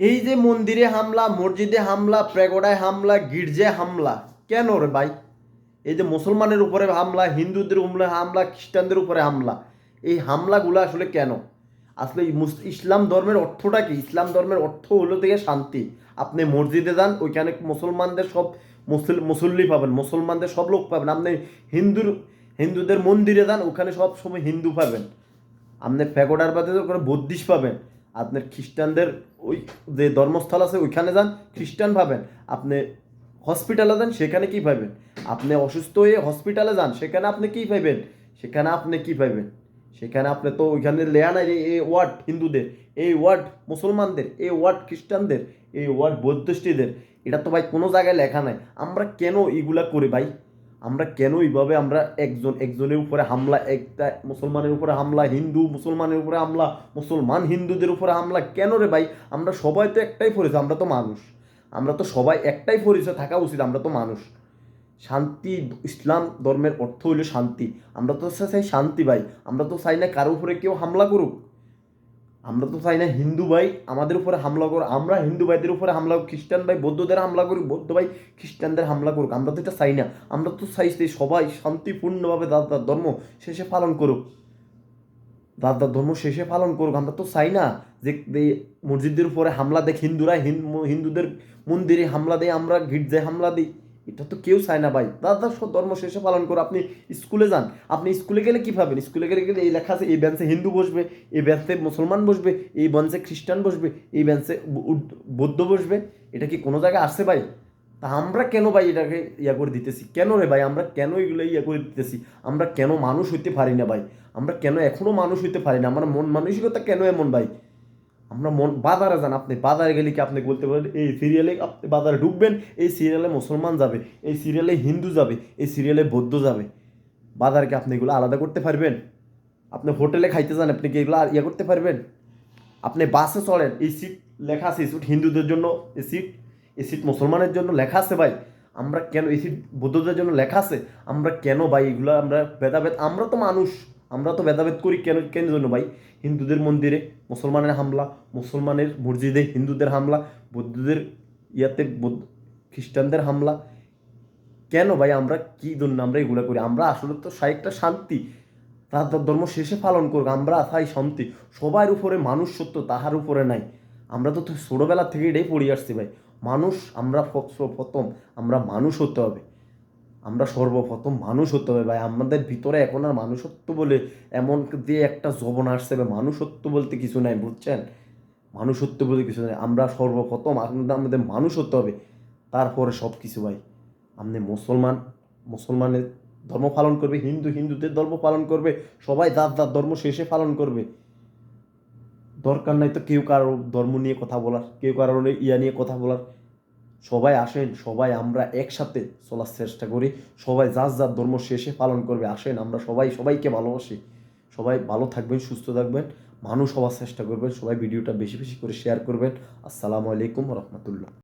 এই যে মন্দিরে হামলা, মসজিদে হামলা, প্রেগোডায় হামলা, গির্জায় হামলা, কেন রে ভাই? এই যে মুসলমানের উপরে হামলা, হিন্দুদের উপরে হামলা, খ্রিস্টানদের উপরে হামলা, এই হামলাগুলো আসলে কেন? আসলে ইসলাম ধর্মের অর্থটা কি? ইসলাম ধর্মের অর্থ হলো থেকে শান্তি। আপনি মসজিদে যান, ওইখানে মুসলমানদের সব মুসল মুসল্লি পাবেন, মুসলমানদের সব লোক পাবেন। আপনি হিন্দুর হিন্দুদের মন্দিরে যান, ওখানে সব সময় হিন্দু পাবেন। আপনি ফ্যাকোডার বাদে করে বদ্ধিশ পাবেন। আপনার খ্রিস্টানদের ওই যে ধর্মস্থল আছে, ওইখানে যান, খ্রিস্টান পাবেন আপনি হসপিটালে যান, সেখানে কি পাবেন আপনি অসুস্থ হয়ে হসপিটালে যান, সেখানে আপনি কি পাইবেন সেখানে আপনি কি পাইবেন সেখানে আপনি তো ওইখানে লেয়া নাই, এই ওয়ার্ড হিন্দুদের, এই ওয়ার্ড মুসলমানদের, এই ওয়ার্ড খ্রিস্টানদের, এই ওয়ার্ড বৌদ্ধিস্টদের এটা তো ভাই কোনো জায়গায় লেখা নাই। আমরা কেন এগুলা করি ভাই? আমরা কেন এইভাবে আমরা একজন, একজনের উপরে হামলা, একটা মুসলমানের উপরে হামলা, হিন্দু মুসলমানের উপরে হামলা, মুসলমান হিন্দুদের উপরে হামলা, কেন রে ভাই? আমরা সবাই তো একটাই পরিচয়, আমরা তো মানুষ। আমরা তো সবাই একটাই পরিচয় থাকা উচিত, আমরা তো মানুষ। শান্তি, ইসলাম ধর্মের অর্থ হইল শান্তি। আমরা তো চাই শান্তি ভাই, আমরা তো চাই না কারও উপরে কেউ হামলা করুক। আমরা তো চাই না হিন্দু ভাই আমাদের উপরে হামলা করুক। আমরা হিন্দু ভাইদের উপরে হামলা খ্রিস্টান ভাই বৌদ্ধদের হামলা করুক, বৌদ্ধ ভাই খ্রিস্টানদের হামলা করুক। আমরা তো এটা চাই না। আমরা তো চাই সবাই শান্তিপূর্ণভাবে তার ধর্ম শেষে পালন করুক। তার ধর্ম শেষে পালন করুক। আমরা তো চাই না যে মসজিদের উপরে হামলা দেখ, হিন্দুরা হিন- হিন্দুদের মন্দিরে হামলা দেয়, আমরা গির্জায় হামলা দিই। এটা তো কেউ চায় না ভাই। দাদা সব ধর্ম শেষে পালন করো। আপনি স্কুলে যান। আপনি স্কুলে গেলে কী পাবেন স্কুলে গেলে গেলে এই লেখা আছে, এই বেঞ্চে হিন্দু বসবে, এই বেঞ্চে মুসলমান বসবে, এই বেঞ্চে খ্রিস্টান বসবে, এই বেঞ্চে বু- বৌদ্ধ বসবে। এটা কি কোনো জায়গায় আসছে ভাই? তা আমরা কেন ভাই এটাকে ইয়া করে দিতেছি? কেন রে ভাই? আমরা কেন এগুলো ইয়া করে দিতেছি? আমরা কেন মানুষ হইতে পারি না ভাই? আমরা কেন এখনও মানুষ হইতে পারি না? আমার মন মানসিকতা কেন এমন ভাই? আমরা মন বাজারে যান, আপনি বাজারে গেলে কি আপনি বলতে পারেন, এই সিরিয়ালে আপনি বাজারে ঢুকবেন, এই সিরিয়ালে মুসলমান যাবে, এই সিরিয়ালে হিন্দু যাবে, এই সিরিয়ালে বৌদ্ধ যাবে। বাজারকে আপনি এগুলো আলাদা করতে পারবেন? আপনি হোটেলে খাইতে যান, আপনি কি এগুলো ইয়ে করতে পারবেন? আপনি বাসে চড়েন, এই সিট লেখা আছে সিট হিন্দুদের জন্য এই সিট এই সিট মুসলমানের জন্য লেখা আছে ভাই। আমরা কেন, এই সিট বৌদ্ধদের জন্য লেখা আছে? আমরা কেন ভাই এগুলো আমরা ভেদাভেদ, আমরা তো মানুষ। আমরা তো ভেদাভেদ করি কেন কেন জন্য ভাই? হিন্দুদের মন্দিরে মুসলমানের হামলা, মুসলমানের মসজিদে হিন্দুদের হামলা, বৌদ্ধদের ইয়াতে খ্রিস্টানদের হামলা। কেন ভাই আমরা কী জন্য আমরা এগুলো করি? আমরা আসলে তো সাইকটা শান্তি। তার ধর্ম শেষে পালন করুক, আমরা আসাই শান্তি। সবার উপরে মানুষ সত্য তাহার উপরে নাই। আমরা তো ছোটোবেলা থেকে এটাই পড়ে আসছি ভাই। মানুষ আমরা প্রথম, আমরা মানুষ হতে হবে। আমরা সর্বপ্রথম মানুষ হতে হবে ভাই। আমাদের ভিতরে এখন আর মানুষত্ব বলে এমন দিয়ে একটা জবন আসছে ভাই। মানুষত্ব বলতে কিছু নাই, বুঝছেন? মানুষত্ব বলতে কিছু নাই। আমরা সর্বপ্রথম আমাদের মানুষ হতে হবে। তারপরে সব কিছু ভাই। আপনি মুসলমান, মুসলমানের ধর্ম পালন করবে, হিন্দু, হিন্দুদের ধর্ম পালন করবে, সবাই যার যার ধর্ম শেষে পালন করবে। দরকার নাই তো কেউ কারও ধর্ম নিয়ে কথা বলার, কেউ কারোর ইয়া নিয়ে কথা বলার। সবাই আসেন, সবাই আমরা একসাথে চলার চেষ্টা করি, সবাই যার যার ধর্ম শেষে পালন করবে, আসেন আমরা সবাই সবাইকে ভালোবাসি। সবাই ভালো থাকবেন, সুস্থ থাকবেন, মানুষ হওয়ার চেষ্টা করবেন, সবাই ভিডিওটা বেশি বেশি করে শেয়ার করবেন। আসসালামু আলাইকুম রহমতুল্লাহ।